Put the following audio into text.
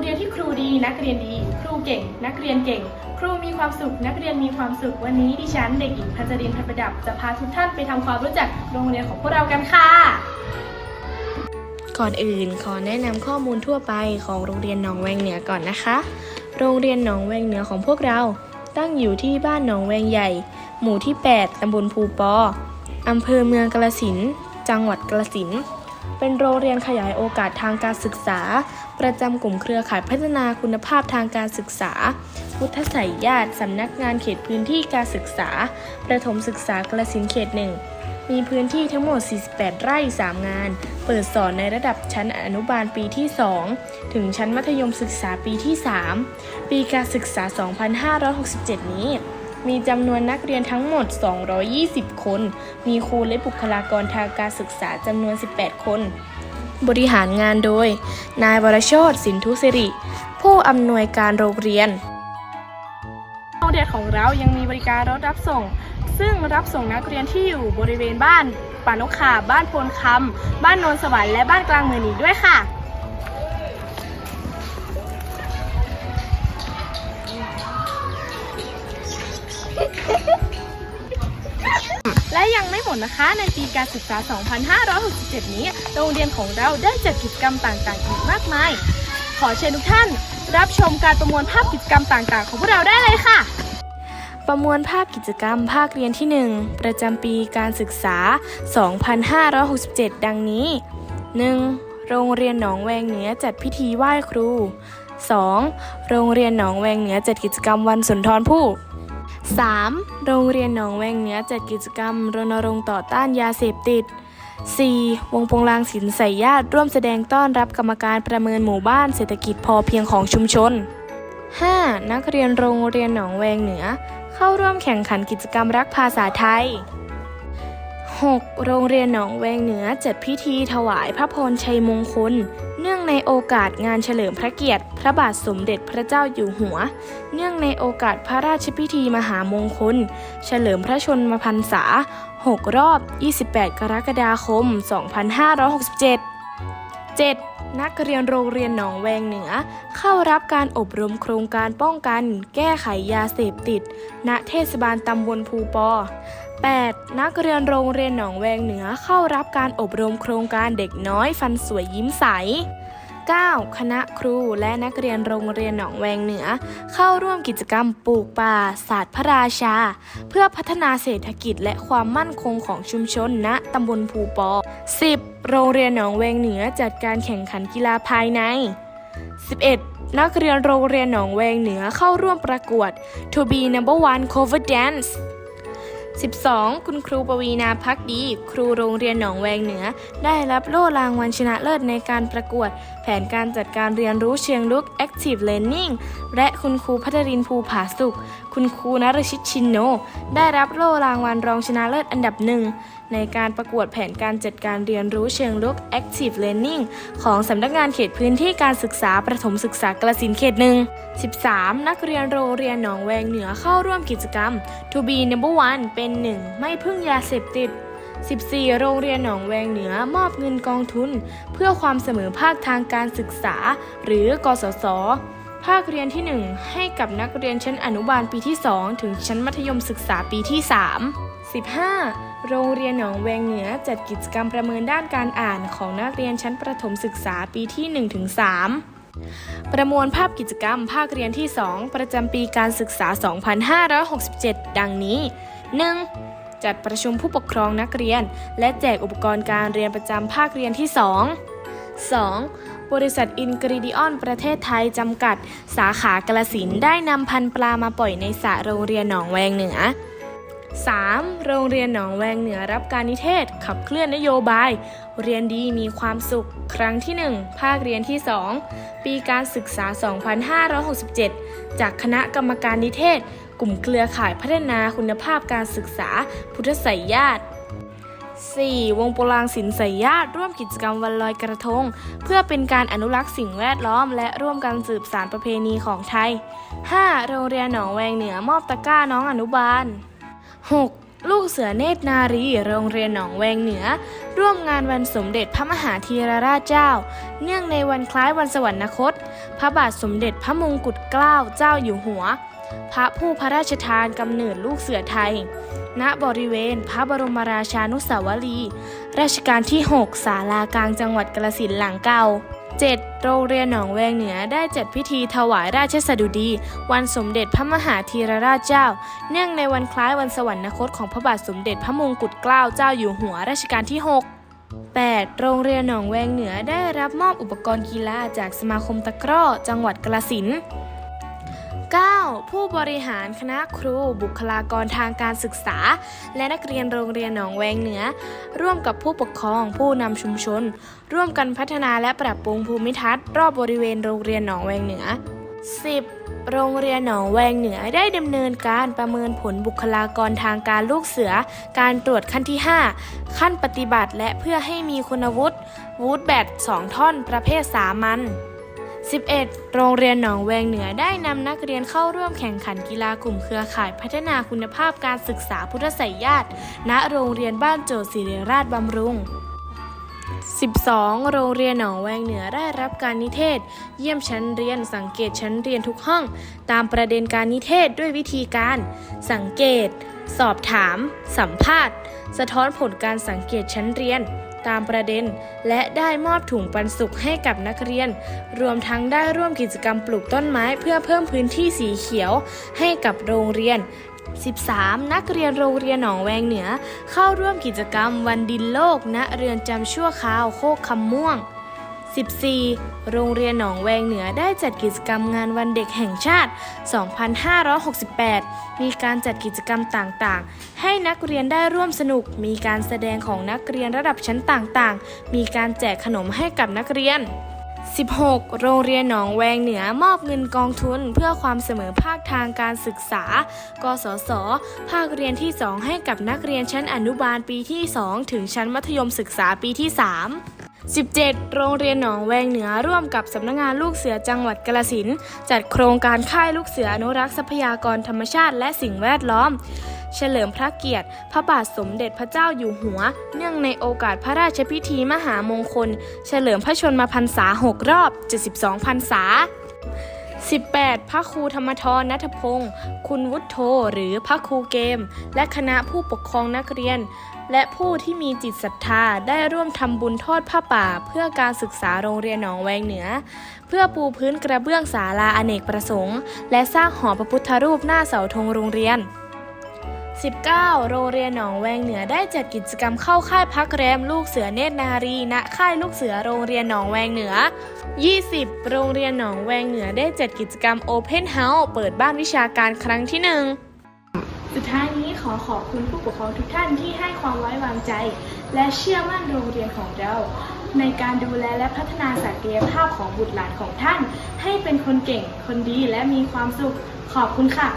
เรียนที่ครูดี นักเรียนดี ครูเก่ง นักเรียนเก่ง ครูมีความสุข นักเรียนมีความสุข วันนี้ดิฉันเด็กหญิงพัชรินทร์พันประดับ จะพาทุกท่านไปทำความรู้จักโรงเรียนของพวกเรากันค่ะ ก่อนอื่นขอแนะนำข้อมูลทั่วไปของโรงเรียนหนองแวงเหนือก่อนนะคะ โรงเรียนหนองแวงเหนือของพวกเรา ตั้งอยู่ที่บ้านหนองแวงใหญ่ หมู่ที่ 8ตำบลภูปออำเภอเมืองกาฬสิน จังหวัดกาฬสิน เป็นโรงเรียนขยายโอกาสทางการศึกษา ประจำกลุ่มเครือข่ายพัฒนาคุณภาพทางการศึกษา พุทธไสยญาติสำนักงานเขตพื้นที่การศึกษา ประถมศึกษากาฬสินเขตหนึ่งมีพื้นที่ทั้งหมด 48 ไร่ 3 งาน เปิดสอนในระดับชั้นอนุบาลปีที่ 2 ถึงชั้นมัธยมศึกษาปีที่ 3 ปีการศึกษา 2567 นี้ มีจำนวนนักเรียนทั้งหมด 220 คน มีครูและบุคลากรทางการศึกษาจำนวน 18 คน บริหารงานโดย นายวรชตสินทุสิริ ผู้อำนวยการโรงเรียนโรงเรียนของเรายังมีบริการรถรับส่ง ซึ่งรับส่งนักเรียนที่อยู่บริเวณบ้านป่านกขาบ้านโพนคำบ้านโนนสวรรค์และบ้านกลางเมืองอีกด้วยค่ะ ลนะคะ ในปีการศึกษา 2567 นี้ โรงเรียนของเราได้จัดกิจกรรมต่างๆ อีกมากมาย ขอเชิญทุกท่าน รับชมการประมวลภาพกิจกรรมต่างๆ ของพวกเราได้เลยค่ะ ประมวลภาพกิจกรรมภาคเรียนที่ 1 ประจำปีการศึกษา 2567 ดังนี้ 1. โรงเรียนหนองแวงเหนือจัดพิธีไหว้ครู 2. โรงเรียนหนองแวงเหนือจัดกิจกรรมวันสุนทรภู่ 3. โรงเรียนหนองแวงเหนือจัดกิจกรรม รณรงค์ต่อต้านยาเสพติด 4. วงโปงลางศิลป์ใส่ญาติร่วมแสดงต้อนรับกรรมการประเมินหมู่บ้านเศรษฐกิจพอเพียงของชุมชน 5. นักเรียนโรงเรียนหนองแวงเหนือ เข้าร่วมแข่งขันกิจกรรมรักภาษาไทย 6. โรงเรียนหนองแวงเหนือจัดพิธีถวายพระพรชัยมงคล เนื่องในโอกาสงานเฉลิมพระเกียรติ พระบาทสมเด็จพระเจ้าอยู่หัว เนื่องในโอกาสพระราชพิธีมหามงคล เฉลิมพระชนมพรรษา 6 รอบ 28 กรกฎาคม 2567 7. นักเรียนโรงเรียนหนองแวงเหนือ เข้ารับการอบรมโครงการป้องกัน แก้ไขยาเสพติด ณเทศบาลตำบลภูปอ 8. นักเรียนโรงเรียนหนองแวงเหนือเข้ารับการอบรมโครงการเด็กน้อยฟันสวยยิ้มใส 9. คณะครูและนักเรียนโรงเรียนหนองแวงเหนือ เข้าร่วมกิจกรรมปลูกป่า ศาสตร์พระราชา เพื่อพัฒนาเศรษฐกิจและความมั่นคงของชุมชนณตำบลภูปอ 10. โรงเรียนหนองแวงเหนือจัดการแข่งขันกีฬาภายใน 11. นักเรียนโรงเรียนหนองแวงเหนือเข้าร่วมประกวด To be number one cover dance 12. คุณครูปวีนาพักดี ครูโรงเรียนหนองแวงเหนือ ได้รับโล่รางวัลชนะเลิศในการประกวด แผนการจัดการเรียนรู้เชิงลุก Active Learning และคุณครูพัทรินภูผาสุข คุณครูนรชิตชินโน ได้รับโล่รางวัลรองชนะเลิศอันดับหนึ่ง ในการประกวดแผนการจัดการเรียนรู้เชิงลุก Active Learning ของสำนักงานเขตพื้นที่การศึกษาประถมศึกษากระสินเขตหนึ่ง 13. นักเรียนโรงเรียนหนองแวงเหนือเข้าร่วมกิจกรรม To be number one เป็นหนึ่งไม่พึ่งยาเสพติด 14. โรงเรียนหนองแวงเหนือมอบเงินกองทุน เพื่อความเสมอภาคทางการศึกษา หรือกสศ ภาคเรียนที่ 1 ให้กับนักเรียนชั้นอนุบาลปีที่ 2 ถึงชั้นมัธยมศึกษาปีที่ 3 15. โรงเรียนหนองแวงเหนือจัดกิจกรรมประเมินด้านการอ่านของนักเรียนชั้นประถมศึกษาปีที่ 1-3 ประมวลภาพกิจกรรมภาคเรียนที่ 2 ประจำปีการศึกษา 2567 ดังนี้ 1. จัดประชุมผู้ปกครองนักเรียน และแจกอุปกรณ์การเรียนประจำภาคเรียนที่ 2 2. บริษัทอินกรีดิออนประเทศไทยจำกัด สาขากระสินได้นำพันปลามาปล่อยในสระโรงเรียนหนองแวงเหนือ 3. โรงเรียนหนองแวงเหนือรับการนิเทศ ขับเคลื่อนนโยบาย เรียนดีมีความสุข ครั้งที่ 1 ภาคเรียนที่ 2 ปีการศึกษา 2567 จากคณะกรรมการนิเทศ กลุ่มเครือข่ายพัฒนาคุณภาพการศึกษา พุทธไสยญาติ 4. วงโปรางศิลป์สยญาติร่วมกิจกรรมวันลอยกระทง เพื่อเป็นการอนุรักษ์สิ่งแวดล้อม และร่วมกันสืบสานประเพณีของไทย 5. โรงเรียนหนองแวงเหนือมอบตะกร้าน้องอนุบาล 6. ลูกเสือเนตรนารี โรงเรียนหนองแวงเหนือ ร่วมงานวันสมเด็จพระมหาธีรราชเจ้า เนื่องในวันคล้ายวันสวรรคต พระบาทสมเด็จพระมงกุฎเกล้าเจ้าอยู่หัว พระผู้พระราชทานกำเนิดลูกเสือไทย ณบริเวณพระบรมราชานุสาวรีย์รัชกาลที่ 6 ศาลากลางจังหวัดกาฬสินหลังเก่า 7. โรงเรียนหนองแวงเหนือได้จัดพิธีถวายราชสดุดี วันสมเด็จพระมหาธีรราชเจ้า เนื่องในวันคล้ายวันสวรรคตของพระบาทสมเด็จพระมงกุฎเกล้าเจ้าอยู่หัวรัชกาลที่ 6 8. โรงเรียนหนองแวงเหนือได้รับมอบอุปกรณ์กีฬาจากสมาคมตะกร้อ จังหวัดกาฬสิน 9. ผู้บริหารคณะครู บุคลากรทางการศึกษา และนักเรียนโรงเรียนหนองแวงเหนือ ร่วมกับผู้ปกครองผู้นำชุมชน ร่วมกันพัฒนาและปรับปรุงภูมิทัศน์รอบบริเวณโรงเรียนหนองแวงเหนือ 10. โรงเรียนหนองแวงเหนือได้ดำเนินการประเมินผลบุคลากรทางการลูกเสือ การตรวจขั้นที่ 5 ขั้นปฏิบัติและเพื่อให้มีคุณวุฒิ วูดแบต2ท่อนประเภทสามัญ 11. โรงเรียนหนองแวงเหนือได้นำนักเรียนเข้าร่วมแข่งขันกีฬากลุ่มเครือข่ายพัฒนาคุณภาพการศึกษาพุทธไสยญาติ ณ โรงเรียนบ้านโจทศิริราชบำรุง 12. โรงเรียนหนองแวงเหนือได้รับการนิเทศ เยี่ยมชั้นเรียนสังเกตชั้นเรียนทุกห้อง ตามประเด็นการนิเทศด้วยวิธีการ สังเกต สอบถาม สัมภาษณ์ สะท้อนผลการสังเกตชั้นเรียน ตามประเด็น และได้มอบถุงปันสุขให้กับนักเรียน รวมทั้งได้ร่วมกิจกรรมปลูกต้นไม้เพื่อเพิ่มพื้นที่สีเขียวให้กับโรงเรียน 13. นักเรียนโรงเรียนหนองแวงเหนือ เข้าร่วมกิจกรรมวันดินโลกณเรือนจำชั่วคราวโคกคำม่วง 14. โรงเรียนหนองแวงเหนือได้จัดกิจกรรมงานวันเด็กแห่งชาติ 2568 มีการจัดกิจกรรมต่างๆ ให้นักเรียนได้ร่วมสนุก มีการแสดงของนักเรียนระดับชั้นต่างๆ มีการแจกขนมให้กับนักเรียน 16. โรงเรียนหนองแวงเหนือมอบเงินกองทุน เพื่อความเสมอภาคทางการศึกษา กสศภาคเรียนที่ 2 ให้กับนักเรียนชั้นอนุบาลปีที่ 2 ถึงชั้นมัธยมศึกษาปีที่ 3 17. โรงเรียนหนองแวงเหนือร่วมกับสำนักงานลูกเสือจังหวัดกาลสินจัดโครงการค่ายลูกเสืออนุรักษ์ทรัพยากรธรรมชาติและสิ่งแวดล้อม เฉลิมพระเกียรติ พระบาทสมเด็จพระเจ้าอยู่หัว เนื่องในโอกาสพระราชพิธีมหามงคล เฉลิมพระชนมพรรษา 6 รอบ 72 พรรษา 18. พระครูธรรมทรนัทพงศ์คุณวุฒโธหรือพระครูเกม และคณะผู้ปกครองนักเรียน และผู้ที่มีจิตศรัทธาได้ร่วมทำบุญทอดผ้าป่า เพื่อการศึกษาโรงเรียนหนองแวงเหนือ เพื่อปูพื้นกระเบื้องศาลาอเนกประสงค์ และสร้างหอพระพุทธรูปหน้าเสาธงโรงเรียน 19. โรงเรียนหนองแวงเหนือได้จัดกิจกรรมเข้าค่ายพักแรมลูกเสือเนตรนารีณค่ายลูกเสือโรงเรียนหนองแวงเหนือ 20. โรงเรียนหนองแวงเหนือได้จัดกิจกรรม Open House เปิดบ้านวิชาการครั้งที่หนึ่งสุดท้ายนี้ขอขอบคุณผู้ปกครองทุกท่านที่ให้ความไว้วางใจ และเชื่อมั่นโรงเรียนของเรา ในการดูแลและพัฒนาศักยภาพของบุตรหลานของท่าน ให้เป็นคนเก่ง คนดีและมีความสุข ขอบคุณค่ะ